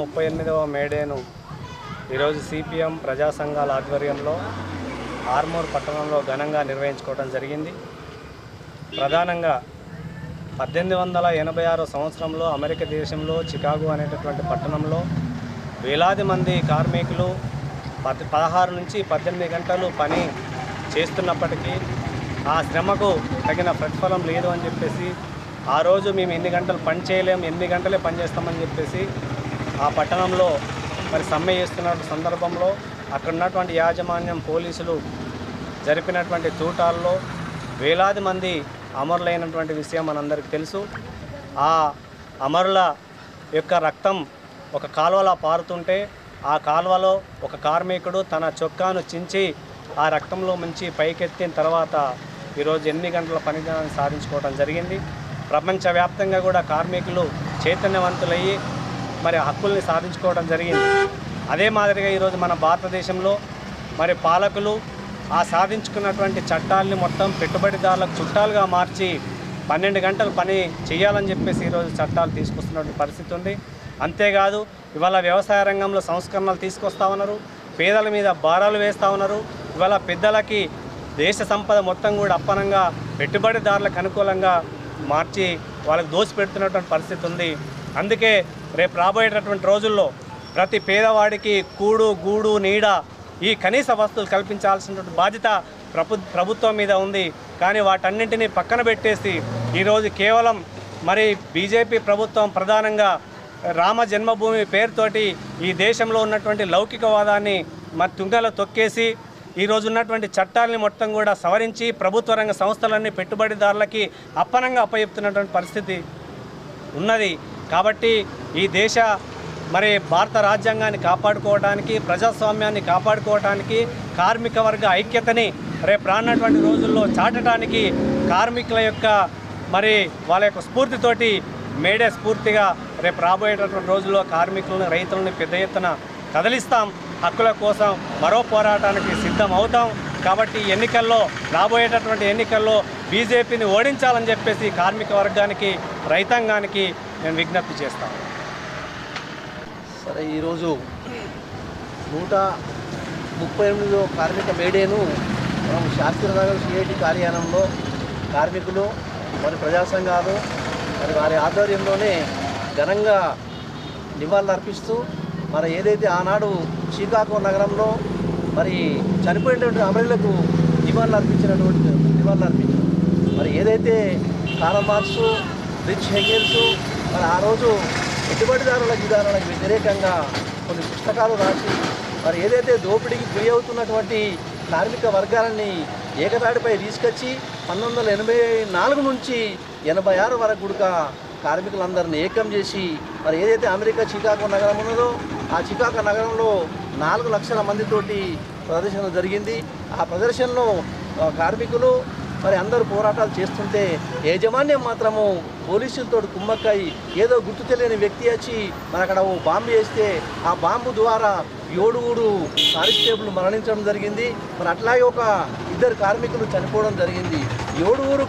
ముప్పై ఎనిమిదవ మేడేను. ఈరోజు సిపిఎం ప్రజా సంఘాల ఆధ్వర్యంలో ఆర్మూర్ పట్టణంలో ఘనంగా నిర్వహించుకోవడం జరిగింది. ప్రధానంగా పద్దెనిమిది వందల ఎనభై ఆరో సంవత్సరంలో అమెరికా దేశంలో చికాగో అనేటటువంటి పట్టణంలో వేలాది మంది కార్మికులు పద్ పదహారు నుంచి పద్దెనిమిది గంటలు పని చేస్తున్నప్పటికీ ఆ శ్రమకు తగిన ప్రతిఫలం లేదు అని చెప్పేసి ఆ రోజు మేము ఎన్ని గంటలు పని చేయలేం ఎన్ని గంటలే పని చేస్తామని చెప్పేసి ఆ పట్టణంలో మరి సమ్మె చేస్తున్న సందర్భంలో అక్కడ ఉన్నటువంటి యాజమాన్యం పోలీసులు జరిపినటువంటి తూటాల్లో వేలాది మంది అమరులైనటువంటి విషయం మనందరికీ తెలుసు. ఆ అమరుల యొక్క రక్తం ఒక కాలువలా పారుతుంటే ఆ కాలువలో ఒక కార్మికుడు తన చొక్కాను చించి ఆ రక్తంలో ముంచి పైకెత్తిన తర్వాత ఈరోజు ఎన్ని గంటల పనిదినాన్ని సాధించుకోవడం జరిగింది. ప్రపంచవ్యాప్తంగా కూడా కార్మికులు చైతన్యవంతులయ్యి మరి హక్కుల్ని సాధించుకోవడం జరిగింది. అదే మాదిరిగా ఈరోజు మన భారతదేశంలో మరి పాలకులు ఆ సాధించుకున్నటువంటి చట్టాలని మొత్తం పెట్టుబడిదారులకు చుట్టాలుగా మార్చి పన్నెండు గంటలు పని చేయాలని చెప్పేసి ఈరోజు చట్టాలు తీసుకొస్తున్నటువంటి పరిస్థితి ఉంది. అంతేకాదు ఇవాళ వ్యవసాయ రంగంలో సంస్కరణలు తీసుకొస్తా ఉన్నారు. పేదల మీద భారాలు వేస్తూ ఉన్నారు. ఇవాళ పెద్దలకి దేశ సంపద మొత్తం కూడా అప్పనంగా పెట్టుబడిదారులకు అనుకూలంగా మార్చి వాళ్ళకి దోసిపెడుతున్నటువంటి పరిస్థితి ఉంది. అందుకే రేపు రాబోయేటటువంటి రోజుల్లో ప్రతి పేదవాడికి కూడు గూడు నీడ ఈ కనీస వస్తువులు కల్పించాల్సినటువంటి బాధ్యత ప్రభు ప్రభుత్వం మీద ఉంది. కానీ వాటన్నింటినీ పక్కన పెట్టేసి ఈరోజు కేవలం మరి బీజేపీ ప్రభుత్వం ప్రధానంగా రామ జన్మభూమి పేరుతోటి ఈ దేశంలో ఉన్నటువంటి లౌకికవాదాన్ని మరి తుంగలో తొక్కేసి ఈ ఉన్నటువంటి చట్టాలని మొత్తం కూడా సవరించి ప్రభుత్వ రంగ సంస్థలన్నీ పెట్టుబడిదారులకి అప్పనంగా అప్పచెప్తున్నటువంటి పరిస్థితి ఉన్నది. కాబట్టి ఈ దేశ మరి భారత రాజ్యాంగాన్ని కాపాడుకోవడానికి ప్రజాస్వామ్యాన్ని కాపాడుకోవడానికి కార్మిక వర్గ ఐక్యతని రేపు రానున్నటువంటి రోజుల్లో చాటడానికి కార్మికుల యొక్క మరి వాళ్ళ యొక్క స్ఫూర్తితోటి మేడే స్ఫూర్తిగా రేపు రాబోయేటటువంటి రోజుల్లో కార్మికులను రైతులను పెద్ద ఎత్తున కదిలిస్తాం. హక్కుల కోసం మరో పోరాటానికి సిద్ధం అవుతాం. కాబట్టి ఎన్నికల్లో రాబోయేటటువంటి ఎన్నికల్లో బీజేపీని ఓడించాలని చెప్పేసి కార్మిక వర్గానికి రైతాంగానికి నేను విజ్ఞప్తి చేస్తాను సరే ఈరోజు నూట ముప్పై ఎనిమిదో కార్మిక మేడేను మనం శాస్త్రనగర్ సిఐటి కార్యాలయంలో కార్మికులు మరి ప్రజా సంఘాలు మరి వారి ఆధ్వర్యంలోనే ఘనంగా నివాళులర్పిస్తూ మరి ఏదైతే ఆనాడు శ్రీకాకుళం నగరంలో మరి చనిపోయినటువంటి అమరులకు నివాళులు అర్పించినటువంటి నివాళులు అర్పించారు. మరి ఏదైతే కారల్ మార్క్స్ రిచ్ హెగెల్స్ మరి ఆ రోజు పెట్టుబడిదారుల విధానాలకు వ్యతిరేకంగా కొన్ని పుస్తకాలు రాసి మరి ఏదైతే దోపిడీకి గురి అవుతున్నటువంటి కార్మిక వర్గాలని ఏకతాటిపై తీసుకొచ్చి పంతొమ్మిది వందల ఎనభై నాలుగు నుంచి ఎనభై ఆరు వరకు కూడా కార్మికులందరినీ ఏకం చేసి మరి ఏదైతే అమెరికా చికాగో నగరం ఉన్నదో ఆ చికాగో నగరంలో నాలుగు లక్షల మందితోటి ప్రదర్శన జరిగింది. ఆ ప్రదర్శనలో కార్మికులు మరి అందరూ పోరాటాలు చేస్తుంటే యాజమాన్యం మాత్రము పోలీసులతో కుమ్మక్కై ఏదో గుర్తు తెలియని వ్యక్తి వచ్చి మరి అక్కడ ఓ బాంబు వేస్తే ఆ బాంబు ద్వారా ఏడుగురు కానిస్టేబుల్ మరణించడం జరిగింది. మరి అట్లాగే ఒక ఇద్దరు కార్మికులు చనిపోవడం జరిగింది. ఏడుగురు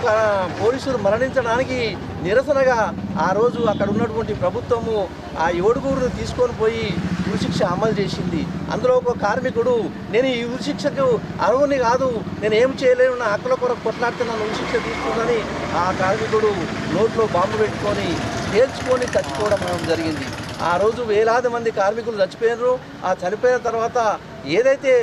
పోలీసులు మరణించడానికి నిరసనగా ఆ రోజు అక్కడ ఉన్నటువంటి ప్రభుత్వము ఆ ఏడుగురును తీసుకొని పోయి ఉరిశిక్ష అమలు చేసింది. అందులో ఒక కార్మికుడు నేను ఈ ఉరిశిక్షకు అర్హుని కాదు నేను ఏం చేయలేను నా హక్కుల కొరకు కొట్లాడుతున్నాను ఉరిశిక్ష తీసుకుందని ఆ కార్మికుడు నోట్లో బాంబు పెట్టుకొని తేల్చుకొని చచ్చిపోవడం జరిగింది. ఆ రోజు వేలాది మంది కార్మికులు చచ్చిపోయినారు. ఆ చనిపోయిన తర్వాత ఏదైతే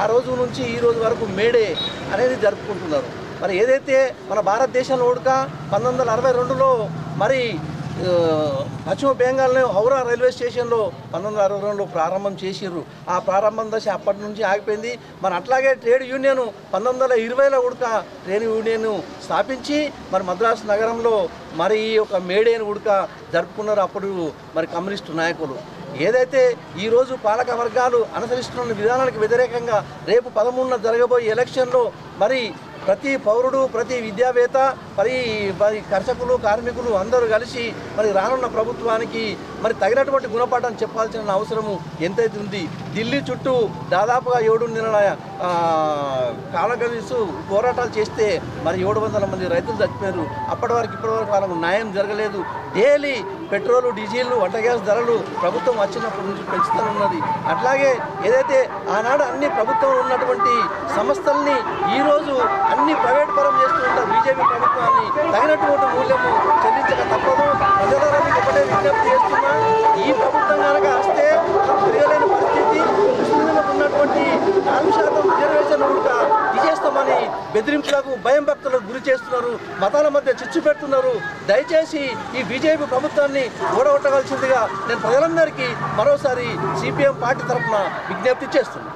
ఆ రోజు నుంచి ఈ రోజు వరకు మేడే అనేది జరుపుకుంటున్నారు. మరి ఏదైతే మన భారతదేశంలో ఉడక పంతొమ్మిది వందల అరవై రెండులో మరి పశ్చిమ బెంగాల్లో హౌరా రైల్వే స్టేషన్లో పంతొమ్మిది వందల అరవై రెండులో ప్రారంభం చేసిర్రు. ఆ ప్రారంభం దశ అప్పటి నుంచి ఆగిపోయింది. మరి అట్లాగే ట్రేడ్ యూనియన్ పంతొమ్మిది వందల ఇరవైలో ఉడక ట్రేడ్ యూనియన్ స్థాపించి మరి మద్రాసు నగరంలో మరి ఈ యొక్క మేడేని ఉడక జరుపుకున్నారు అప్పుడు మరి కమ్యూనిస్టు నాయకులు. ఏదైతే ఈరోజు పాలక వర్గాలు అనుసరిస్తున్న విధానాలకు వ్యతిరేకంగా రేపు పదమూడున జరగబోయే ఎలక్షన్లో మరి ప్రతి పౌరుడు ప్రతి విద్యావేత్త మరి మరి కర్షకులు కార్మికులు అందరూ కలిసి మరి రానున్న ప్రభుత్వానికి మరి తగినటువంటి గుణపాఠం చెప్పాల్సిన అవసరము ఎంతైతే ఉంది? ఢిల్లీ చుట్టూ దాదాపుగా ఏడు నెలల కాలగలిస్తూ పోరాటాలు చేస్తే మరి ఏడు వందల మంది రైతులు చచ్చిపోయారు. అప్పటి వరకు ఇప్పటి వరకు వాళ్ళకు న్యాయం జరగలేదు. డైలీ పెట్రోలు డీజిల్ వంట గ్యాస్ ధరలు ప్రభుత్వం వచ్చినప్పటి నుంచి పెంచుతానున్నది అట్లాగే ఏదైతే ఆనాడు అన్ని ప్రభుత్వంలో ఉన్నటువంటి సంస్థల్ని ఈరోజు అన్ని ప్రైవేట్ పరం చేస్తున్న బీజేపీ ప్రభుత్వాన్ని తగినటువంటి మూల్యము చెల్లించక తప్పదు. ప్రజలకు ఒకటే విజ్ఞప్తి చేస్తున్నా ఈ ప్రభుత్వం కనుక వస్తే మనం పరిస్థితి ఉన్నటువంటి నాలుగు శాతం బెదిరింపులకు భయం భక్తులకు గురి చేస్తున్నారు మతాల మధ్య చిచ్చు పెడుతున్నారు. దయచేసి ఈ బీజేపీ ప్రభుత్వాన్ని ఓడగొట్టవలసిందిగా నేను ప్రజలందరికీ మరోసారి సిపిఎం పార్టీ తరఫున విజ్ఞప్తి చేస్తున్నాను.